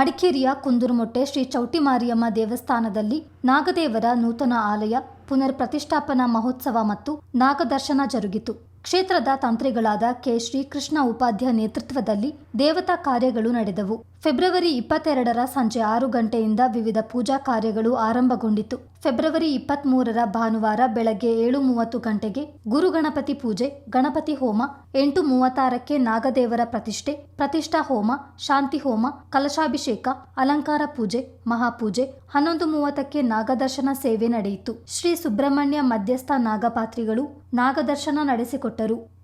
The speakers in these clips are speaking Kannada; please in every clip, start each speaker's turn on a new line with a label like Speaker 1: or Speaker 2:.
Speaker 1: ಮಡಿಕೇರಿಯ ಕುಂದುರುಮೊಟ್ಟೆ ಶ್ರೀ ಚೌಟಿ ಮಾರಿಯಮ್ಮ ದೇವಸ್ಥಾನದಲ್ಲಿ ನಾಗದೇವರ ನೂತನ ಆಲಯ ಪುನರ್ ಪ್ರತಿಷ್ಠಾಪನಾ ಮಹೋತ್ಸವ ಮತ್ತು ನಾಗದರ್ಶನ ಜರುಗಿತು. ಕ್ಷೇತ್ರದ ತಂತ್ರಿಗಳಾದ ಕೆ ಶ್ರೀಕೃಷ್ಣ ಉಪಾಧ್ಯ ನೇತೃತ್ವದಲ್ಲಿ ದೇವತಾ ಕಾರ್ಯಗಳು ನಡೆದವು. ಫೆಬ್ರವರಿ ಇಪ್ಪತ್ತೆರಡರ ಸಂಜೆ ಆರು ಗಂಟೆಯಿಂದ ವಿವಿಧ ಪೂಜಾ ಕಾರ್ಯಗಳು ಆರಂಭಗೊಂಡಿತು. ಫೆಬ್ರವರಿ ಇಪ್ಪತ್ಮೂರರ ಭಾನುವಾರ ಬೆಳಗ್ಗೆ ಏಳು ಮೂವತ್ತು ಗಂಟೆಗೆ ಗುರು ಗಣಪತಿ ಪೂಜೆ, ಗಣಪತಿ ಹೋಮ, ಎಂಟು ಮೂವತ್ತಾರಕ್ಕೆ ನಾಗದೇವರ ಪ್ರತಿಷ್ಠೆ, ಪ್ರತಿಷ್ಠಾ ಹೋಮ, ಶಾಂತಿ ಹೋಮ, ಕಲಶಾಭಿಷೇಕ, ಅಲಂಕಾರ ಪೂಜೆ, ಮಹಾಪೂಜೆ, ಹನ್ನೊಂದು ಮೂವತ್ತಕ್ಕೆ ನಾಗದರ್ಶನ ಸೇವೆ ನಡೆಯಿತು. ಶ್ರೀ ಸುಬ್ರಹ್ಮಣ್ಯ ಮಧ್ಯಸ್ಥ ನಾಗಪಾತ್ರಿಗಳು ನಾಗದರ್ಶನ ನಡೆಸಿಕೊಟ್ಟರು.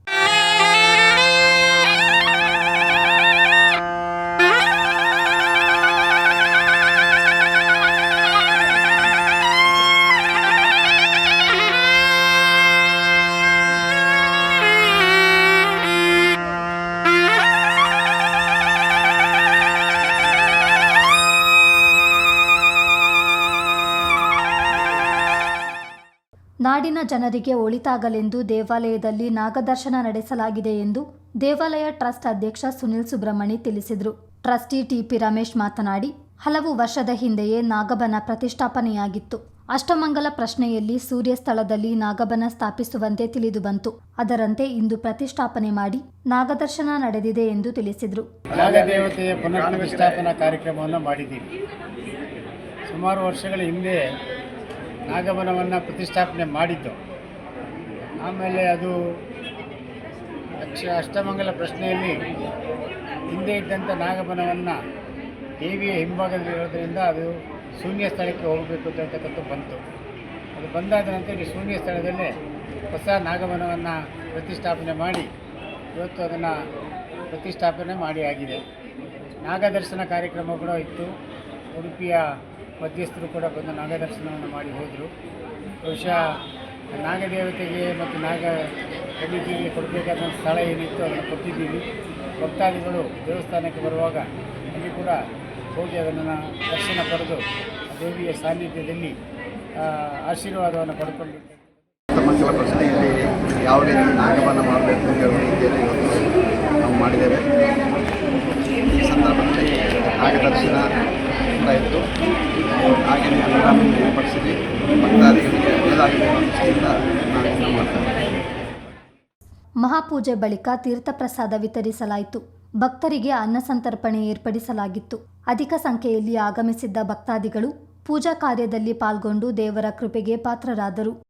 Speaker 1: ನಾಡಿನ ಜನರಿಗೆ ಒಳಿತಾಗಲೆಂದು ದೇವಾಲಯದಲ್ಲಿ ನಾಗದರ್ಶನ ನಡೆಸಲಾಗಿದೆ ಎಂದು ದೇವಾಲಯ ಟ್ರಸ್ಟ್ ಅಧ್ಯಕ್ಷ ಸುನಿಲ್ ಸುಬ್ರಹ್ಮಣಿ ತಿಳಿಸಿದರು. ಟ್ರಸ್ಟಿ ಟಿಪಿ ರಮೇಶ್ ಮಾತನಾಡಿ, ಹಲವು ವರ್ಷದ ಹಿಂದೆಯೇ ನಾಗಬನ ಪ್ರತಿಷ್ಠಾಪನೆಯಾಗಿತ್ತು. ಅಷ್ಟಮಂಗಲ ಪ್ರಶ್ನೆಯಲ್ಲಿ ಸೂರ್ಯ ಸ್ಥಳದಲ್ಲಿ ನಾಗಬನ ಸ್ಥಾಪಿಸುವಂತೆ ತಿಳಿದುಬಂತು ಅದರಂತೆ ಇಂದು ಪ್ರತಿಷ್ಠಾಪನೆ ಮಾಡಿ ನಾಗದರ್ಶನ ನಡೆದಿದೆ ಎಂದು ತಿಳಿಸಿದರು.
Speaker 2: ನಾಗದೇವತೆಯ ಕಾರ್ಯಕ್ರಮವನ್ನು ಮಾಡಿದ್ದೀವಿ. ಸುಮಾರು ವರ್ಷಗಳ ಹಿಂದೆ ನಾಗಬನವನ್ನು ಪ್ರತಿಷ್ಠಾಪನೆ ಮಾಡಿದ್ದು. ಆಮೇಲೆ ಅದು ಅಕ್ಷ ಅಷ್ಟಮಂಗಲ ಪ್ರಶ್ನೆಯಲ್ಲಿ ಹಿಂದೆ ಇದ್ದಂಥ ನಾಗಮನವನ್ನು ದೇವಿಯ ಹಿಂಭಾಗದಲ್ಲಿರೋದ್ರಿಂದ ಅದು ಶೂನ್ಯ ಸ್ಥಳಕ್ಕೆ ಹೋಗಬೇಕು ಅಂತಕ್ಕಂಥ ಬಂತು. ಅದು ಬಂದಾದ ನಂತರ ಈ ಶೂನ್ಯ ಸ್ಥಳದಲ್ಲೇ ಹೊಸ ನಾಗಮನವನ್ನು ಪ್ರತಿಷ್ಠಾಪನೆ ಮಾಡಿ ಇವತ್ತು ಅದನ್ನು ಪ್ರತಿಷ್ಠಾಪನೆ ಮಾಡಿ ಆಗಿದೆ. ನಾಗದರ್ಶನ ಕಾರ್ಯಕ್ರಮ ಕೂಡ ಇತ್ತು. ಉಡುಪಿಯ ಮಧ್ಯಸ್ಥರು ಕೂಡ ಬಂದು ನಾಗದರ್ಶನವನ್ನು ಮಾಡಿ ಹೋದರು. ಬಹುಶಃ ನಾಗದೇವತೆಗೆ ಮತ್ತು ನಾಗ ಕಣ್ಣಿಗೆ ಕೊಡಬೇಕಾದ ಸ್ಥಳ ಏನಿತ್ತು ಅದನ್ನು ಕೊಟ್ಟಿದ್ದೀವಿ. ಭಕ್ತಾದಿಗಳು ದೇವಸ್ಥಾನಕ್ಕೆ ಬರುವಾಗ ಅಲ್ಲಿ ಕೂಡ ಹೋಗಿ ಅದನ್ನು ದರ್ಶನ ಪಡೆದು ದೇವಿಯ ಸಾನ್ನಿಧ್ಯದಲ್ಲಿ ಆಶೀರ್ವಾದವನ್ನು ಪಡ್ಕೊಂಡು
Speaker 3: ಸಮಗ್ರ ಪ್ರಶ್ನೆಯಲ್ಲಿ ಯಾವ ರೀತಿ ಮಾಡಬೇಕು ಅಂತ ರೀತಿಯಲ್ಲಿ ನಾವು ಮಾಡಿದ್ದೇವೆ. ಈ ಸಂದರ್ಭದಲ್ಲಿ ನಾಗದರ್ಶನ ಇತ್ತು. ಹಾಗೆಯೇ ಭಕ್ತಾದಿಗಳಿಗೆ ಒಳ್ಳೆಯದಾಗಿದೆ ದೃಷ್ಟಿಯಿಂದ
Speaker 1: ಮಹಾಪೂಜೆ ಬಳಿಕ ತೀರ್ಥಪ್ರಸಾದ ವಿತರಿಸಲಾಯಿತು. ಭಕ್ತರಿಗೆ ಅನ್ನ ಸಂತರ್ಪಣೆ ಏರ್ಪಡಿಸಲಾಗಿತ್ತು. ಅಧಿಕ ಸಂಖ್ಯೆಯಲ್ಲಿ ಆಗಮಿಸಿದ್ದ ಭಕ್ತಾದಿಗಳು ಪೂಜಾ ಕಾರ್ಯದಲ್ಲಿ ಪಾಲ್ಗೊಂಡು ದೇವರ ಕೃಪೆಗೆ ಪಾತ್ರರಾದರು.